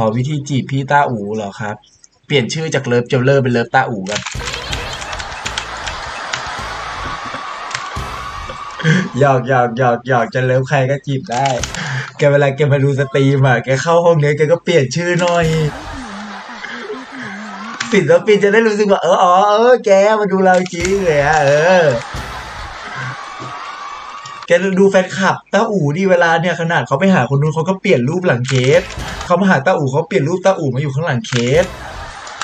ขอวิธีจีบพี่ต้าอูเหรอครับ เปลี่ยนชื่อจากเลิฟเจลเลอร์เป็นเลิฟต้าอูกันหยอกหยอกหยอกหยอกจะเลิฟใครก็จีบได้ แกเวลาแกมาดูสตรีมอะแกเข้าห้องเนี้ยแกก็เปลี่ยนชื่อหน่อยศิลปินจะได้รู้สึกว่าเอออ๋อเออแกมาดูเราจริงเลยอะเออ แกดูแฟนคลับตาอู่ดิเวลาเนี่ยขนาดเขาไปหาคนนู้นเขาก็เปลี่ยนรูปหลังเคสเขามาหาตาอู่เขาเปลี่ยนรูปตาอู่มาอยู่ข้างหลังเคส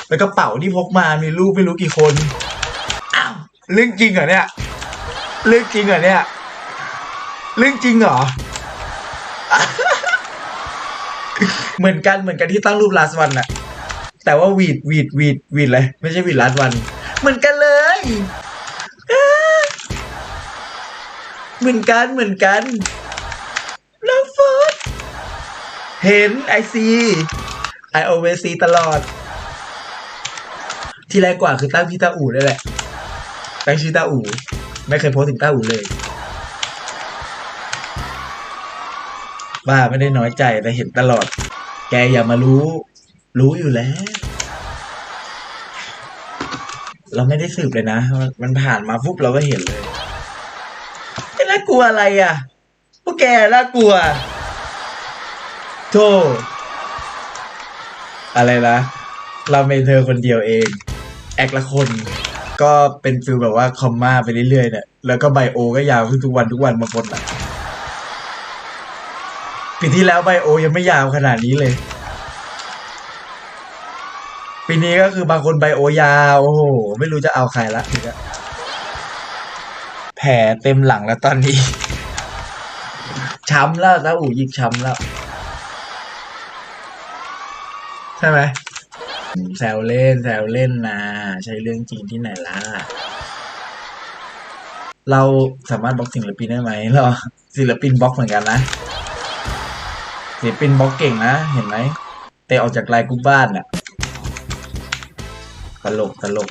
แล้วกระเป๋าที่พกมามีรูปไม่รู้กี่คนอ้าวเรื่องจริงเหรอเนี่ยเรื่องจริงเหรอเนี่ยเรื่องจริงเหรอเหมือนกันเหมือนกันที่ตั้งรูปลาสวันอะแต่ว่าวีดวีดวีดวีดเลยไม่ใช่วีดลาสวัน เหมือนกันเลย เหมือนกันเหมือนกันน้องฟอสเห็นไอซีไอโอเวซีตลอด ที่แรกกว่าคือตั้งพี่ตาอู่นี่แหละตั้งชื่อตาอู่ไม่เคยโพสถึงตาอู่เลยว่าไม่ได้น้อยใจแต่เห็นตลอด แกอย่ามารู้ รู้อยู่แล้ว เราไม่ได้สืบเลยนะ มันผ่านมาปุ๊บเราก็เห็นเลย น่ากลัวอะไรอะ พวกแกน่ากลัว โธ่ อะไรนะเราเป็นเธอคนเดียวเอง แอกละคน ก็เป็นฟิลแบบว่าคอมมาไปเรื่อยๆเนี่ย แล้วก็ไบโอก็ยาวขึ้นทุกวันทุกวันบางคนอะปีที่แล้วไบโอยังไม่ยาวขนาดนี้เลย ปีนี้ก็คือบางคนไบโอยาว โอ้โห ไม่รู้จะเอาใครละทีเนี้ย ผลเต็มหลังแล้วตอนนี้ ช้ำแล้วแล้วอูยิงช้ำแล้ว ใช่ไหมแซวเล่นแซวเล่นนะ ใช่เรื่องจริงที่ไหนล่ะ เราสามารถบล็อกศิลปินได้ไหมเราศิลปินบล็อกเหมือนกันนะศิลปินบล็อกเก่งนะ เห็นไหมเตะออกจากไลน์กรุ๊ปบ้านน่ะตลกตลก